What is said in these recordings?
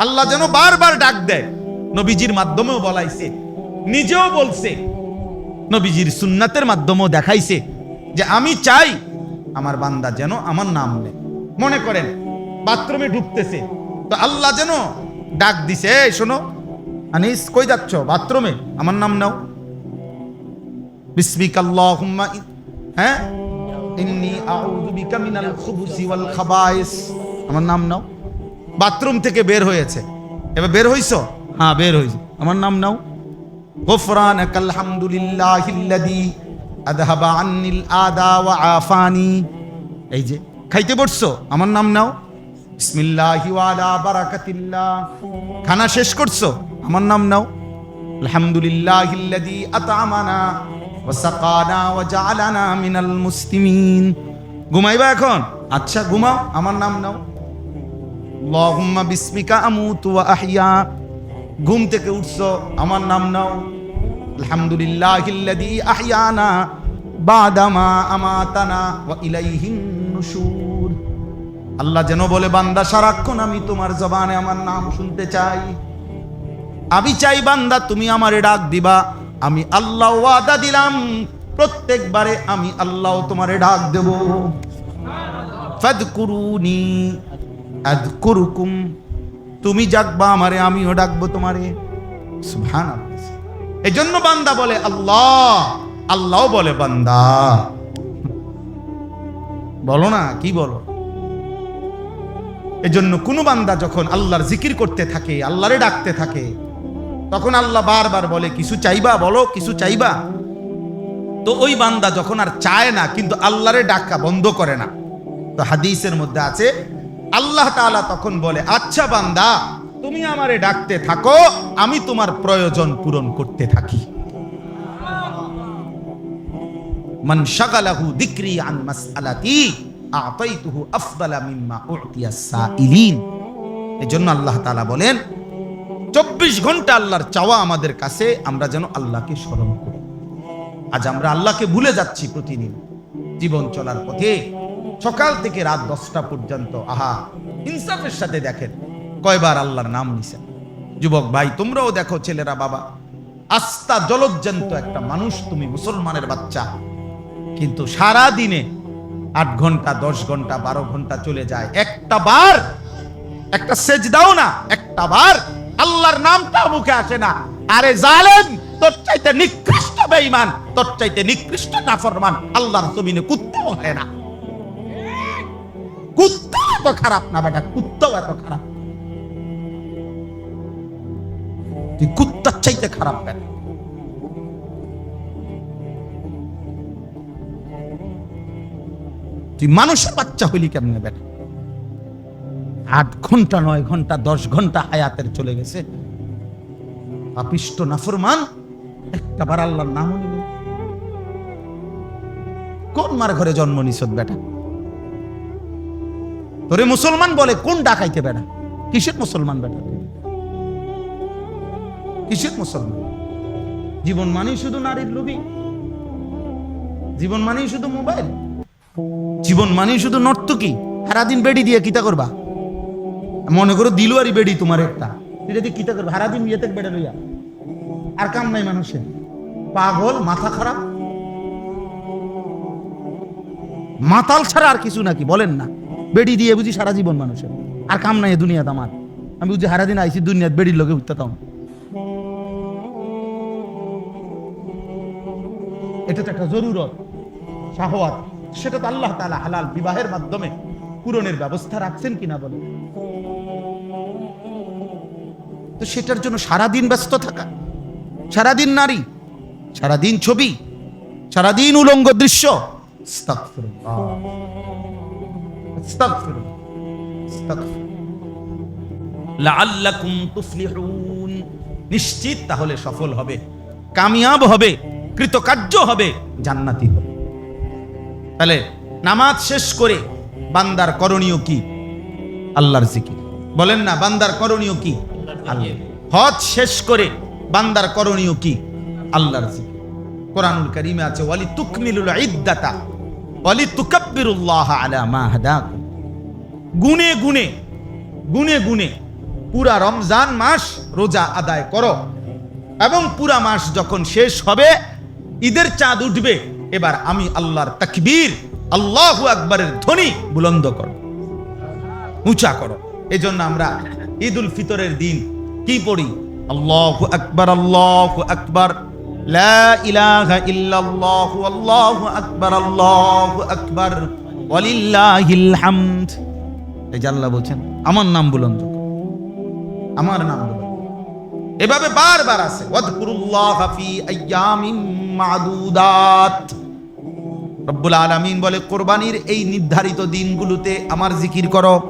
আল্লাহ যেন বারবার ডাক দেয়। নবীজির মাধ্যমেও বলাইছে। নিজেও বলছে। নবীজির সুন্নাতের মাধ্যমেও দেখাইছে যে আমি চাই আমার বান্দা যেন আমার নাম নেয়। মনে করেন, বাথরুমে ঢুকতেছে। তো আল্লাহ যেন ডাক দিছে, এই শোনো, আনিস, কই যাচ্ছ? বাথরুমে, আমার নাম নাও। বিসমিক আল্লাহুম্মা হ্যাঁ? ইন্নি আউযু বিকা মিনাল খুবুসি ওয়াল আমার নাম নাও। বাথরুম থেকে বের হয়েছে। এবার বের হইছ? হ্যাঁ বের হইছ। আমার নাম নাও। গোফরান আলহামদুলিল্লাহিল্লাদি আদহাবা আন্নিল আদা ওয়া আফানি। এই যে খাইতে বসছো? আমার নাম নাও। বারাকাতিল্লাহ। খানা শেষ করছ? আমার নাম নাও। আলহামদুলিল্লাহিল্লাদি আতামানা ওয়া সাকানা ওয়া জালানা মিনাল মুসলিমিন। ঘুমাইবা এখন? আচ্ছা ঘুমাও। আমার নাম নাও। আল্লাহুম্মা বিসমিকা আমুতু ওয়া আহইয়া ঘুম থেকে উঠছো, আমার নাম নাও। আলহামদুলিল্লাহিল্লাযী আহইয়ানা বাদামা আমাতানা ওয়া ইলাইহিন নুশুর। আল্লাহ যেন বলে, বান্দা, সারাক্ষণ আমি তোমার জবানে আমার নাম শুনতে চাই। আমি চাই, বান্দা, তুমি আমারে ডাক দিবা। আমি আল্লাহ ওয়াদা দিলাম, প্রত্যেকবারে আমি আল্লাহ তোমারে ডাক দেব। ফাদকুরুনি আদকুরুকুম তুমি ডাকবা আমারে, আমিও ডাকবো তোমারে। সুবহান এই জন্য বান্দা বলে, আল্লাহ আল্লাহ বলে বান্দা। বলো না, কি বলো? এজন্য কোনো বান্দা যখন আল্লাহর জিকির করতে থাকে, আল্লাহরে ডাকতে থাকে, তখন আল্লাহ বারবার বলে, কিছু চাইবা বলো, কিছু চাইবা? তো ওই বান্দা যখন আর চায় না, কিন্তু আল্লাহরে ডাকা বন্ধ করে না। তো হাদিসের মধ্যে আছে আল্লাহ তাআলা তখন বলে আচ্ছা বান্দা, তুমি আমারে ডাকতে থাকো, আমি তোমার প্রয়োজন পূরণ করতে থাকি। মান শাগালাহু যিকরি আন মাসআলাতি, আতাইতুহু আফদালা মিম্মা উতিয়া সাইলিন এজন্য আল্লাহ তাআলা বলেন, চব্বিশ ঘণ্টা আল্লাহর চাওয়া আমাদের কাছে, আমরা যেন আল্লাহকে স্মরণ করি। আজ আমরা আল্লাহকে ভুলে যাচ্ছি প্রতিদিন, জীবন চলার পথে। সকাল থেকে রাত দশটা পর্যন্ত, আহা, ইনসাফের সাথে দেখেন, কয়বার আল্লাহর নাম নিছেন। যুবক ভাই, তোমরাও দেখো ছেলেরা, বাবা, আস্থা জলজ্জান্ত একটা মানুষ, তুমি মুসলমানের বাচ্চা। কিন্তু সারা দিনে আট ঘণ্টা, দশ ঘণ্টা, বারো ঘণ্টা চলে যায়। একটা বার, একটা সেজ দাও না, একটা বার আল্লাহর নামটা মুখে আসে না। আরে জালেম, তোর চাইতে নিকৃষ্ট বেঈমান, তোর চাইতে নিকৃষ্ট নাফরমান, আল্লাহর জমিনে কুত্তেও হয় না। কুত্তা এত খারাপ না বেটা, কুত্তাও এত খারাপ। তুই কুত্তার চাইতে খারাপ বেটা। তুই মানুষের বাচ্চা হইলি কেমনে বেটা? আট ঘণ্টা, নয় ঘণ্টা, দশ ঘণ্টা হায়াতের চলে গেছে। পাপিষ্ট, নাফরমান একটা বার আল্লাহর নামও কোন মার ঘরে জন্ম নিছত বেটা? তোরে মুসলমান বলে কোন ডাকাইতে বেড়া কিসের মুসলমান বেটা কিসের মুসলমান? জীবন মানেই শুধু নারীর লোভী জীবন মানেই শুধু মোবাইল। জীবন মানেই শুধু নর্তকী। সারাদিন বেডি দিয়ে কিতা করবা? মনে করো দিলুয়ারি বেডি তোমার একটা। এটা দিয়ে কিতা করবা? সারাদিন বিয়েতে বেড়ে লইয়া। আর কাম নাই মানুষের। পাগল, মাথা খারাপ। মাতাল ছাড়া আর কিছু নাকি? বলেন না। বেডি দিয়ে বুঝি সারা জীবন মানুষের। আর কাম নাই দুনিয়াত আমার। আমি বুঝি সারাদিন আইসি দুনিয়াত বেডির লোকে উঠতাম এটা তো একটা জরুরত শাহওয়াত সেটা তো আল্লাহ তালা হালাল বিবাহের মাধ্যমে পূরণের ব্যবস্থা রাখছেন কিনা বলে। তো সেটার জন্য সারাদিন ব্যস্ত থাকা, সারাদিন নারী, সারাদিন ছবি, সারাদিন উলঙ্গ দৃশ্য আস্তাগফিরুল্লাহ। আস্তাগফিরুল্লাহ। লাআল্লাকুম তুফলিহুন নিশ্চিত তাহলে সফল হবে, কামিয়াব হবে, কৃতকার্য হবে, জান্নাতি হবে। তাহলে নামাজ শেষ করে বান্দার করণীয় কি? আল্লাহর জিকির। বলেন না, বান্দার করণীয় কি? হজ শেষ করে বান্দার করণীয় কি? আল্লাহর জিকির। কোরআনুল কারীমে আছে ওয়ালি তুকমিলুল ইদ্দাতা। ওয়ালি তুকাব্বিরুল্লাহ গুনে গুনে গুনে গুনে পুরা রমজান মাস রোজা আদায় করো এবং পুরা মাস যখন শেষ হবে, ঈদের চাঁদ উঠবে, এবার আমি আল্লাহর তাকবীর, আল্লাহ আকবরের ধ্বনি বুলন্দ করো, উঁচা করো। এজন্য আমরা ঈদ উল ফিতরের দিন কি পড়ি? আল্লাহু আকবার আল্লাহু আকবার। লা বলছেন, আমার নাম বুলন্দ। আমার নাম বুলন্দ। এভাবে বারবার আছে মাদুদাত। রব্বুল আলামিন বলে, কোরবানির এই নির্ধারিত দিনগুলোতে আমার জিকির করো।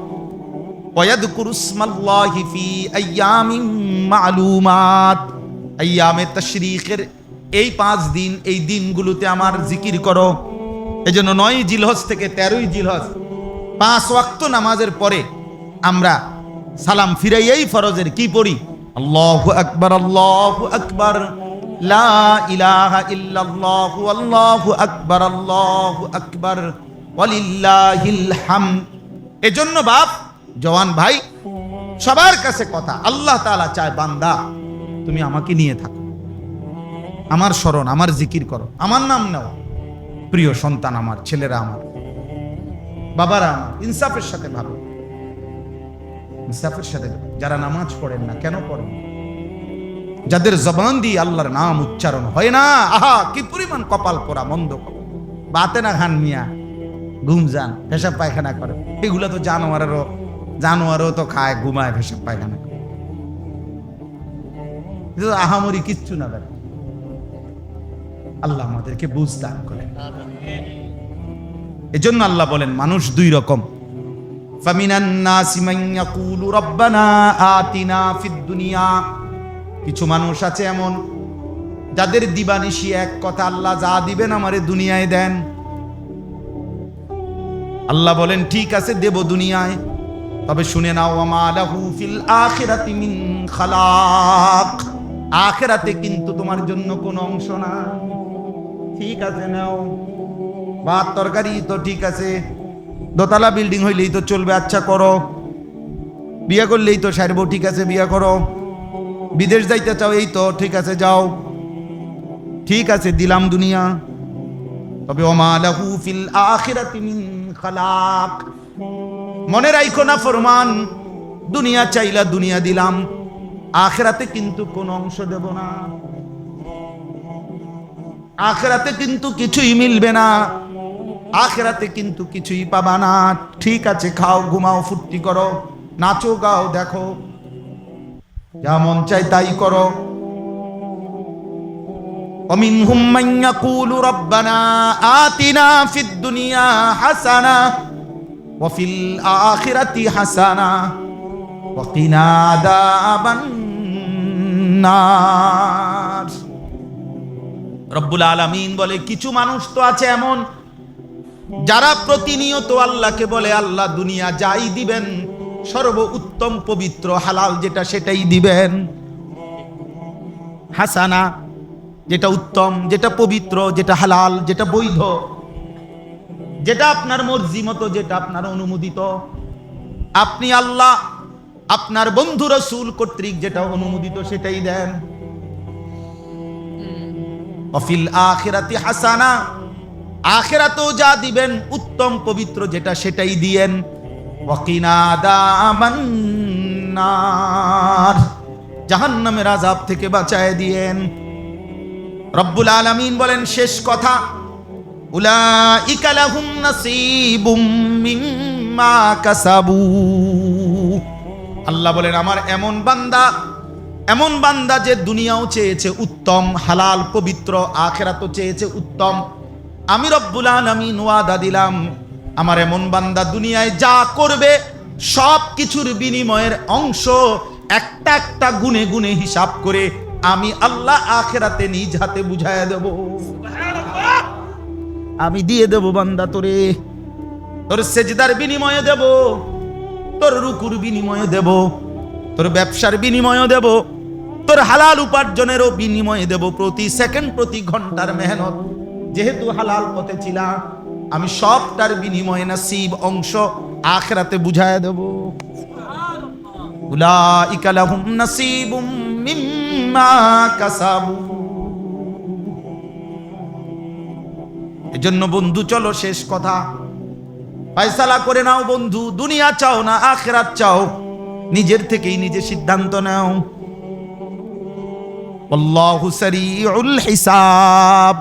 ওয়াদকুরুসমাল্লাহি ফি আইয়ামিন মালুমাত। আইয়ামে তাশরীকের এই পাঁচ দিন, এই দিনগুলোতে আমার জিকির করো। এই জন্য নয় জিলহজ থেকে তেরোই জিলহজ, পাঁচ ওয়াক্ত নামাজের পরে আমরা সালাম ফিরাইয়াই ফরজের কি পড়ি? আল্লাহ আকবার, আল্লাহু আকবার। লা ইলাহা ইল্লাল্লাহু, আল্লাহু আকবার আল্লাহু আকবার। ওয়ালিল্লাহিল হামদ। এজন্য বাপ, জওয়ান ভাই, সবার কাছে কথা, আল্লাহ তাআলা চায় বান্দা, তুমি আমাকে নিয়ে থাকো। আমার স্মরণ, আমার জিকির করো। আমার নাম নাও। প্রিয় সন্তান আমার, ছেলেরা আমার, বাবারা আমার, ইনসাফের সাথে ভালো ইনসাফের সাথে যারা নামাজ পড়েন না, কেন পড়েন? যাদের জবান দিয়ে আল্লাহর নাম উচ্চারণ হয় না, আহা, কি পরিমাণ কপাল পোড়া, মন্দ। বাতে না খান মিয়া, ঘুম যান, পেশাব পায়খানা করে। এগুলো তো জানোয়ারেরও, জানোয়ারও তো খায়, ঘুমায়, পেশাব পায়খানা করে। আহামরি কিচ্ছু না দেখ আল্লাহ আমাদেরকে বুঝ দান করেন। এজন্য আল্লাহ বলেন, মানুষ দুই রকম। কিছু মানুষ আছে এমন, যাদের দিবানিশি এক কথা আল্লাহ যা দিবেন আমারে দুনিয়ায় দেন। আল্লাহ বলেন, ঠিক আছে, দেব দুনিয়ায়। তবে শুনে নাও আমা লাহু ফিল আখিরাতি মিন খালাক। আখিরাতে কিন্তু তোমার জন্য কোনো অংশ না। ঠিক আছে, নাও। ভাত, তরকারি তো ঠিক আছে। দোতলা বিল্ডিং হইলেই তো চলবে আচ্ছা করো। বিয়ে করলেই তো সারব, ঠিক আছে, বিয়ে করো। বিদেশ যাইতে চাও, এই তো, ঠিক আছে, যাও। ঠিক আছে, দিলাম দুনিয়া। তবে মিন খালাক। মনে রাখো না ফরমান, দুনিয়া চাইলা দুনিয়া দিলাম। আখেরাতে কিন্তু কোন অংশ দেব না আখেরাতে কিন্তু কিছুই মিলবে না আখেরাতে কিন্তু কিছুই পাবা না ঠিক আছে খাও ঘুমাও ফুর্তি করো নাচো গাও দেখো যা মন চাই তাই করো ومنهم من يقول ربنا آتنا في الدنيا حسنة وفي الآخرة حسنة وقنا عذاب النار রব্বুল আলামিন বলে, কিছু মানুষ তো আছে এমন, যারা প্রতিনিয়ত আল্লাহকে বলে, আল্লাহ দুনিয়া যাই দিবেন সর্ব উত্তম পবিত্র হালাল যেটা সেটাই দিবেন। হাসানা, যেটা উত্তম, যেটা পবিত্র, যেটা হালাল, যেটা বৈধ, যেটা আপনার মর্জি মতো, যেটা আপনার অনুমোদিত। আপনি আল্লাহ আপনার বন্ধু রসুল কর্তৃক যেটা অনুমোদিত সেটাই দেন। অফিল আখেরাতি হাসানা আখেরাতেও যা দিবেন উত্তম পবিত্র যেটা সেটাই দিয়েন। দামান্নার জাহান্নামের আজাব থেকে বাঁচায় দিয়েন। রব্বুল আলামিন বলেন শেষ কথা উলাইকা লাহুম নাসিবুম মিম্মা কাসাবু। আল্লাহ বলেন, আমার এমন বান্দা এমন বান্দা যে দুনিয়াও চেয়েছে উত্তম, হালাল, পবিত্র, আখেরাতও চেয়েছে উত্তম। আমি রব্বুল আলামিন ওয়াদা দিলাম, আমার এমন বান্দা দুনিয়ায় যা করবে, সব কিছুর বিনিময়ের অংশ একটা একটা গুনে গুনে হিসাব করে আমি আল্লাহ আখেরাতে নিজ হাতে বুঝায় দেব। আমি দিয়ে দেব বান্দা তোরে, তোর সেজদার বিনিময়ে দেব। তোর রুকুর বিনিময়ে দেব, তোর ব্যবসার বিনিময়ে দেব, তোর হালাল উপার্জনেরও বিনিময়ে দেব প্রতি সেকেন্ড, প্রতি ঘণ্টার মেহনত। যেহেতু হালাল পথে ছিলাম, আমি সবটার বিনিময়ে নাসিব অংশ আখরাতে বুঝায় দেব। মিম্মা এজন্য বন্ধু, চলো শেষ কথা। ফায়সালা করে নাও বন্ধু, দুনিয়া চাও না, আখেরাত চাও। নিজের থেকেই নিজে সিদ্ধান্ত নাও। আল্লাহু সারিউল হিসাব।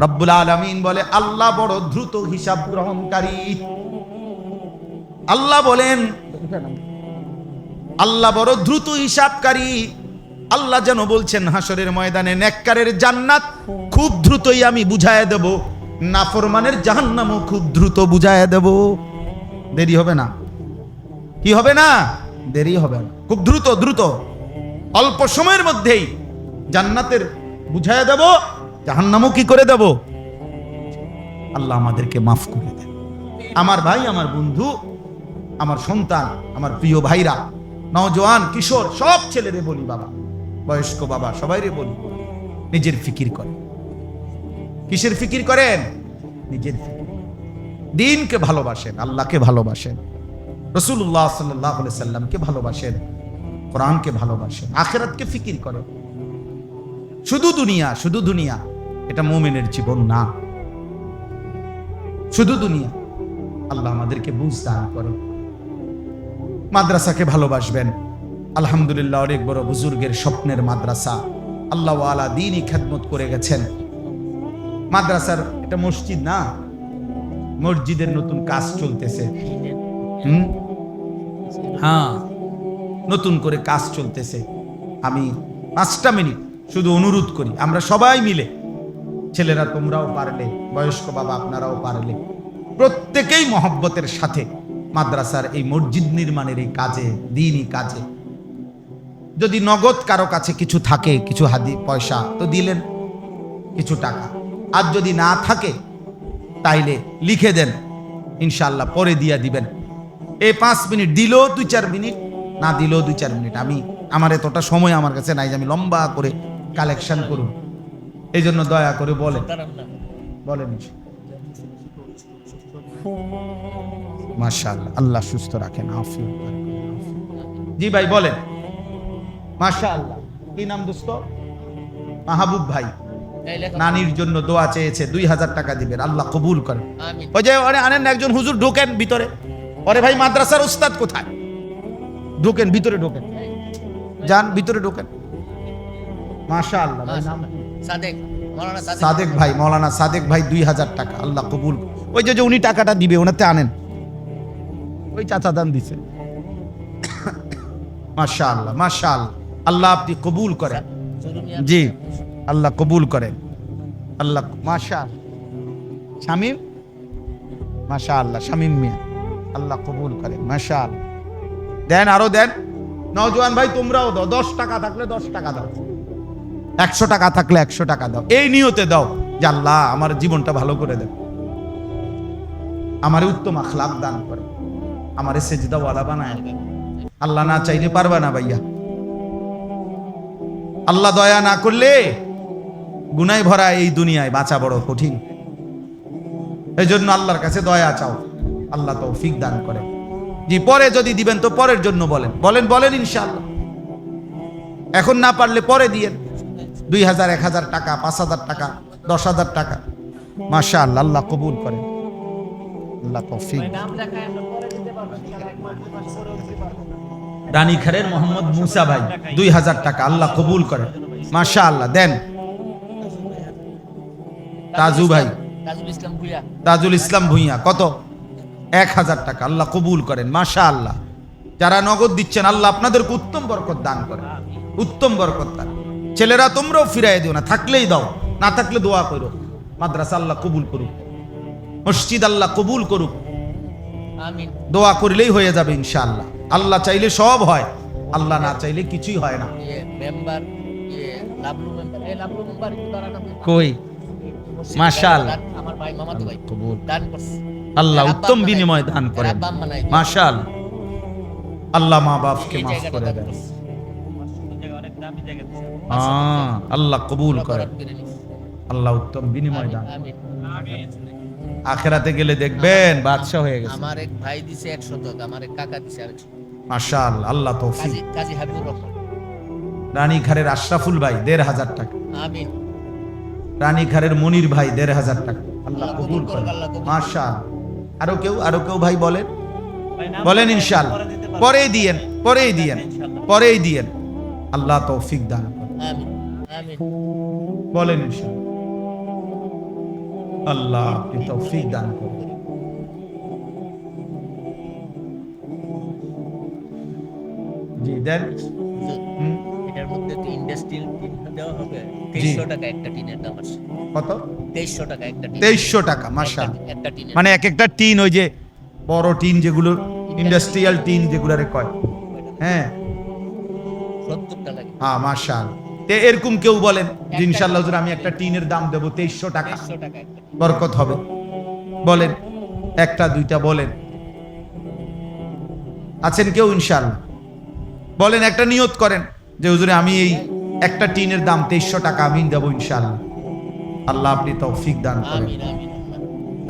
রব্বুল আলামিন বলে, আল্লাহ বড় দ্রুত হিসাব গ্রহণকারী। আল্লাহ বলেন, আল্লাহ বড় দ্রুত হিসাবকারী। আল্লাহ যেন বলছেন হাসরের ময়দানে নেককারের জান্নাত খুব দ্রুতই আমি বুঝায় দেব। নাফরমানের জাহান্নামও খুব দ্রুত বুঝায় দেব। দেরি হবে না। কি হবে না? দেরি হবে না। খুব দ্রুত দ্রুত। অল্প সময়ের মধ্যেই জান্নাতের বুঝায় দেব, জাহান্নামও কি করে দেব। আল্লাহ আমাদেরকে মাফ করে দেন। আমার ভাই, আমার বন্ধু, আমার সন্তান, আমার প্রিয় ভাইরা, নওজোয়ান, কিশোর, সব ছেলেরে বলি বাবা। বয়স্ক বাবা, সবাইরে বলি। নিজের ফিকির করে। কিসের ফিকির করেন? নিজের দিনকে ভালোবাসেন, আল্লাহকে ভালোবাসেন রসুল্লাহ সাল্লাহ সাল্লামকে ভালোবাসেন, কোরআনকে ভালোবাসেন, আখেরাতকে ফিকির করেন। শুধু দুনিয়া শুধু দুনিয়া, এটা মোমেনের জীবন না। শুধু দুনিয়া, আল্লাহ আমাদেরকে বুঝ দান করেন। মাদ্রাসাকে ভালোবাসবেন, আলহামদুলিল্লাহ অনেক বড় বুজুর্গের স্বপ্নের মাদ্রাসা আল্লাহ আলা দিনই খেদমত করে গেছেন। মাদ্রাসার এটা মসজিদ না? মসজিদের নতুন কাজ চলতেছে। হুম? হ্যাঁ নতুন করে কাজ চলতেছে। আমি পাঁচটা মিনিট শুধু অনুরোধ করি, আমরা সবাই মিলে। ছেলেরা তোমরাও পারলে, বয়স্ক বাবা আপনারাও পারলে। প্রত্যেকেই মহব্বতের সাথে মাদ্রাসার এই মসজিদ নির্মাণের এই কাজে, দিনই কাজে। যদি নগদ কারও কাছে কিছু থাকে, কিছু হাদি, পয়সা, তো দিলেন। কিছু টাকা। আর যদি না থাকে, তাইলে লিখে দেন। ইনশাল্লাহ পরে দিয়া দিবেন। এই পাঁচ মিনিট দিলেও দুই চার মিনিট, না দিলেও দুই চার মিনিট। আমি, আমার এতটা সময় আমার কাছে নাই যে আমি লম্বা করে কালেকশন করুন। এই জন্য দয়া করে বলেন। বলেন মাশাআল্লাহ, আল্লাহ সুস্থ রাখেন। জি ভাই, বলেন। মাশাআল্লাহ। কি নাম দোস্ত? মাহবুব ভাই। নানির জন্য দোয়া চেয়েছে দুই হাজার টাকা দিবেন আল্লাহ কবুল করেন। ওই যে ওরে আনেন একজন হুজুর ঢোকেন ভিতরে। ওরে ভাই মাদ্রাসার উস্তাদ কোথায়? ঢোকেন ভিতরে ঢোকেন। যান ভিতরে ঢোকেন। মাশা আল্লাহ? সাদেক ভাই মৌলানা সাদেক ভাই দুই হাজার টাকা আল্লাহ কবুল ওই যে যে উনি টাকাটা দিবে ওনাতে আনেন। ওই চাচা দান দিছে। মাশা আল্লাহ মাশা আল্লাহ আল্লাহ আপনি কবুল করেন। জি। আল্লাহ কবুল করেন। আল্লাহ মাশা শামিম? মাশা আল্লাহ, শামিম মিয়া। আল্লাহ কবুল করেন, মাশা দেন, আরও দেন। নওজোয়ান ভাই, তোমরাও দাও। দশ টাকা থাকলে দশ টাকা দাও। একশো টাকা থাকলে একশো টাকা দাও। এই নিয়তে দাও যে আল্লাহ আমার জীবনটা ভালো করে দেন। আমার উত্তম আখলাক দান করে। আমার সেজদা ওয়ালা বানায় আল্লাহ না চাইলে পারবা না ভাইয়া। আল্লাহ দয়া না করলে গুনায় ভরা এই দুনিয়ায় বাঁচা বড় কঠিন। এই জন্য আল্লাহর কাছে দয়া চাও। আল্লাহ তৌফিক দান করে জি, পরে যদি দিবেন তো পরের জন্য বলেন। বলেন বলেন ইনশাআল্লাহ। এখন না পারলে পরে দিয়েন। দুই হাজার, এক হাজার টাকা, পাঁচ হাজার টাকা, দশ হাজার টাকা। মাশা আল্লাহ আল্লাহ কবুল করেন। আল্লাহ তৌফিক। রানীখারের মোহাম্মদ মুসা ভাই, দুই হাজার টাকা, আল্লাহ কবুল করেন। মাশা আল্লাহ দেন। তাজু ভাই। তাজুল ইসলাম ভুইয়া। কত? এক হাজার টাকা আল্লাহ কবুল করেন মাশা আল্লাহ যারা নগদ দিচ্ছেন আল্লাহ আপনাদেরকে উত্তম বরকত দান করেন। উত্তম বরকত দান। ছেলেরা তোমরাও ফিরাই দিও না থাকলেই দাও। না থাকলে দোয়া করো। মাদ্রাসা আল্লাহ কবুল করুক। মসজিদ আল্লাহ কবুল করুক। দোয়া করলেই হয়ে যাবে ইনশাআল্লাহ। আল্লাহ চাইলে সব হয় আল্লাহ না চাইলে কিছুই হয় না। কই? মাশাআল্লাহ। আমার ভাই মামাতো ভাই দান করছে। আল্লাহ উত্তম বিনিময় দান করেন। মাশাল। আল্লাহ মা বাপকে মাফ করে দেন আল্লাহ কবুল করেন। আল্লাহ উত্তম বিনিময় দান। আখেরাতে গেলে দেখবেন বাদশা হয়ে গেছে। আমার এক ভাই দিছে একশো টাকা আমার এক কাকা দিছে মাশাল আল্লাহ তৌফিক। কাজী হাবিবুর রহমান। রানীঘাটের আশরাফুল ভাই দেড় হাজার টাকা। আমিন। রানীঘাটের মনির ভাই দেড় হাজার টাকা। আল্লাহ কবুল। মাশাল। আরও কেউ আরও কেউ ভাই বলেন? বলেন ইনশাল পরেই দিয়েন পরেই দিয়েন পরেই দিয়েন। আল্লাহ তৌফিক দান বলেন ইনশাল আল্লাহ আপনি তৌফিক দান করেন। জি দেন। মধ্যে তো ইন্ডাস্ট্রিয়াল টিন দেওয়া হবে। তেইশশো টাকা একটা টিনের দাম আছে। কত? তেইশশো টাকা একটা টিন তেইশশো টাকা মাসা একটা- টিনের। মানে এক একটা টিন ওই যে বড় টিন যেগুলো ইন্ডাস্ট্রিয়াল টিন যেগুলো কয়। হ্যাঁ। সত্তরটা লাগে। হ্যাঁ তে এরকম কেউ বলেন যে ইনশাল্লাহ হুজুর আমি একটা টিনের দাম দেবো তেইশশো টাকা। টিন। বরকত হবে। বলেন একটা দুইটা বলেন। আছেন কেউ ইনশাল্লাহ বলেন একটা নিয়ত করেন। যে হুজুরে আমি এই একটা টিনের দাম তেইশশো টাকা আমি দেবো ইনশাল্লাহ আল্লাহ আপনি তৌফিক দান করেন।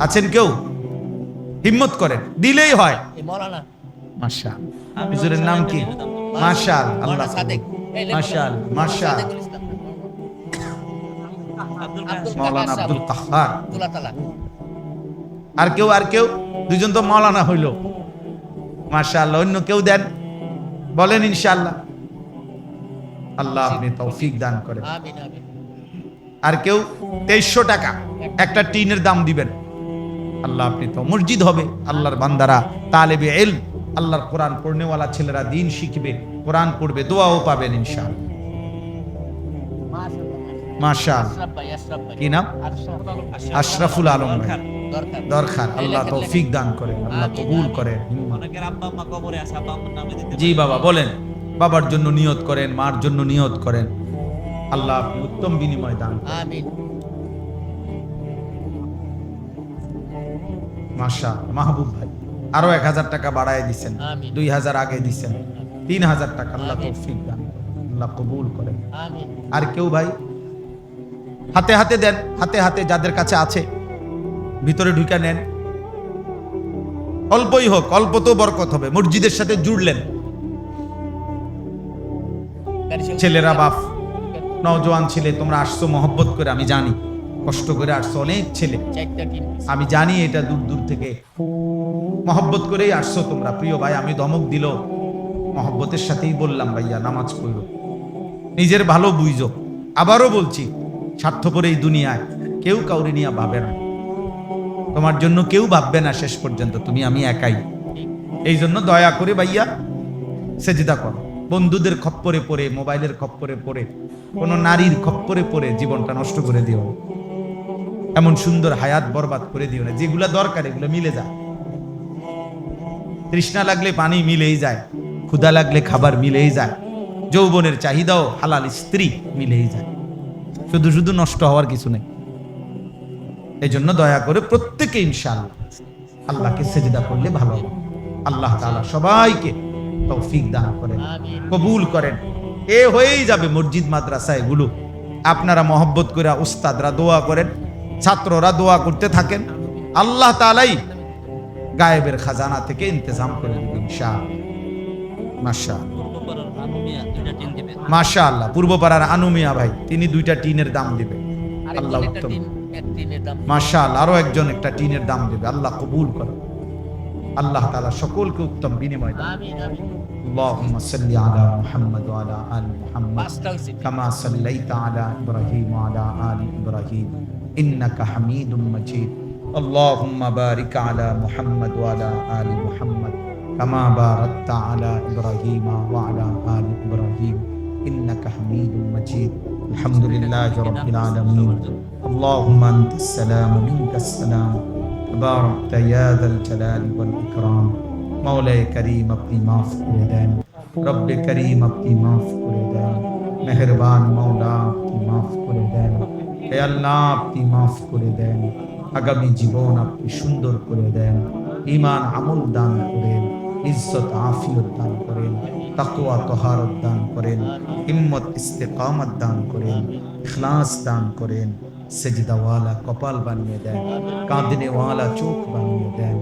আছেন কেউ? হিম্মত করেন। দিলেই হয়। মাশাল হুজুরের নাম কি? মাশাল আল্লাহ। মাশাল মাশাল মাওলানা আব্দুল কাহার আর কেউ আর কেউ? দুজন তো মাওলানা হইল। মাশাআল্লাহ অন্য কেউ দেন। বলেন ইনশাআল্লাহ। আল্লাহ আপনি তৌফিক দান করেন। আমিন আমিন। আর কেউ তেইশশো টাকা একটা টিনের দাম দিবেন। আল্লাহ আপনি তো মসজিদ হবে আল্লাহর বান্দারা তালেবে এল আল্লাহর কোরআন পড়নেওয়ালা ছেলেরা দিন শিখবে কোরআন পড়বে দোয়াও পাবেন আশরাফ ভাই কি নাম? আশরাফুল আলম ভাই। দরকার। আল্লাহ তৌফিক দান করেন আল্লাহ কবুল। করেন। জি বাবা বলেন। বাবার জন্য নিয়ত করেন মার জন্য নিয়ত করেন। আল্লাহ আপনি উত্তম বিনিময় দান আমিন। মাশা মাহবুব ভাই আরও এক হাজার টাকা বাড়ায় দিচ্ছেন দুই হাজার আগে দিচ্ছেন তিন হাজার টাকা আল্লাহ তৌফিক দান আল্লাহ কবুল করেন। আর কেউ ভাই হাতে হাতে দেন হাতে হাতে যাদের কাছে আছে ভিতরে ঢুকে নেন। অল্পই হোক অল্প তো বরকত হবে মসজিদের সাথে জুড়লেন। ছেলেরা বাপ নওজোয়ান ছেলে তোমরা আসছো মহব্বত করে আমি জানি। কষ্ট করে আসছো অনেক ছেলে। আমি জানি এটা দূর দূর থেকে। মহব্বত করেই আসছো তোমরা। প্রিয় ভাই আমি ধমক দিল। মহব্বতের সাথেই বললাম ভাইয়া নামাজ পড়ো। নিজের ভালো বুঝো। আবারও বলছি স্বার্থপর এই দুনিয়ায় কেউ কাউরে নিয়ে ভাবে না। তোমার জন্য কেউ ভাববে না শেষ পর্যন্ত। তুমি আমি একাই। এই জন্য দয়া করে ভাইয়া সেজিদা করো। বন্ধুদের খপ্পরে পড়ে, মোবাইলের খপ্পরে পড়ে, কোনো নারীর খপ্পরে পড়ে জীবনটা নষ্ট করে দিও এমন সুন্দর হায়াত বরবাদ করে দিও না। যেগুলা দরকার, এগুলো মিলে যায়। তৃষ্ণা লাগলে পানি মিলেই যায়, ক্ষুধা লাগলে খাবার মিলেই যায়, যৌবনের চাহিদাও হালাল স্ত্রী মিলেই যায়। শুধু শুধু নষ্ট হওয়ার কিছু নেই। এই জন্য দয়া করে প্রত্যেকে ইনশাআল্লাহ আল্লাহকে সেজদা করলে ভালো আল্লাহ তাআলা সবাইকে তৌফিক দান করেন কবুল করেন। এ হয়েই যাবে মসজিদ মাদ্রাসা এগুলো। আপনারা মহব্বত করে উস্তাদরা দোয়া করেন ছাত্ররা দোয়া করতে থাকেন। আল্লাহ তালাই গায়েবের খাজানা থেকে ইন্তজাম করে দেবেন শাহ দিবেন মাশা আল্লাহ পূর্বপাড়ার আনুমিয়া ভাই তিনি দুইটা টিনের দাম দিবে। আল্লাহ উত্তম। মাশা আল্লাহ আরও একজন একটা টিনের দাম দেবে। আল্লাহ কবুল করে। আল্লাহ তাআলা সকলকে উত্তম বিনিময় দেন আমিন আমিন اللهم صل على محمد وعلى ال محمد পাঁচটা হয়েছে كما صليت على ابراهيم وعلى ال ابراهيم انك حميد مجيد اللهم بارك على محمد وعلى ال محمد كما باركت على ابراهيم وعلى ال ابراهيم انك حميد مجيد الحمد لله رب العالمين اللهم انت السلام منك السلام বারাকতা ইয়া যাল জালাল ওয়াল ইকরাম মাওলায়ে করিম আপনি maaf করে দেন রব্বে করিম আপনি maaf করে দেন মেহেরবান মাওলা আপনি করে দেন হে আল্লাহ আপনি maaf করে দেন আগামী জীবন আপনি সুন্দর করে দেন। ইমান আমল দান করেন। ইজ্জত, আফিয়ত দান করেন। তাকওয়া, তহারত দান করেন। হিম্মত, ইস্তেকামত দান করেন। ইখলাস দান করেন। সেজদাওয়ালা কপাল বানিয়ে দেন কাঁদনেওয়ালা চোখ বানিয়ে দেন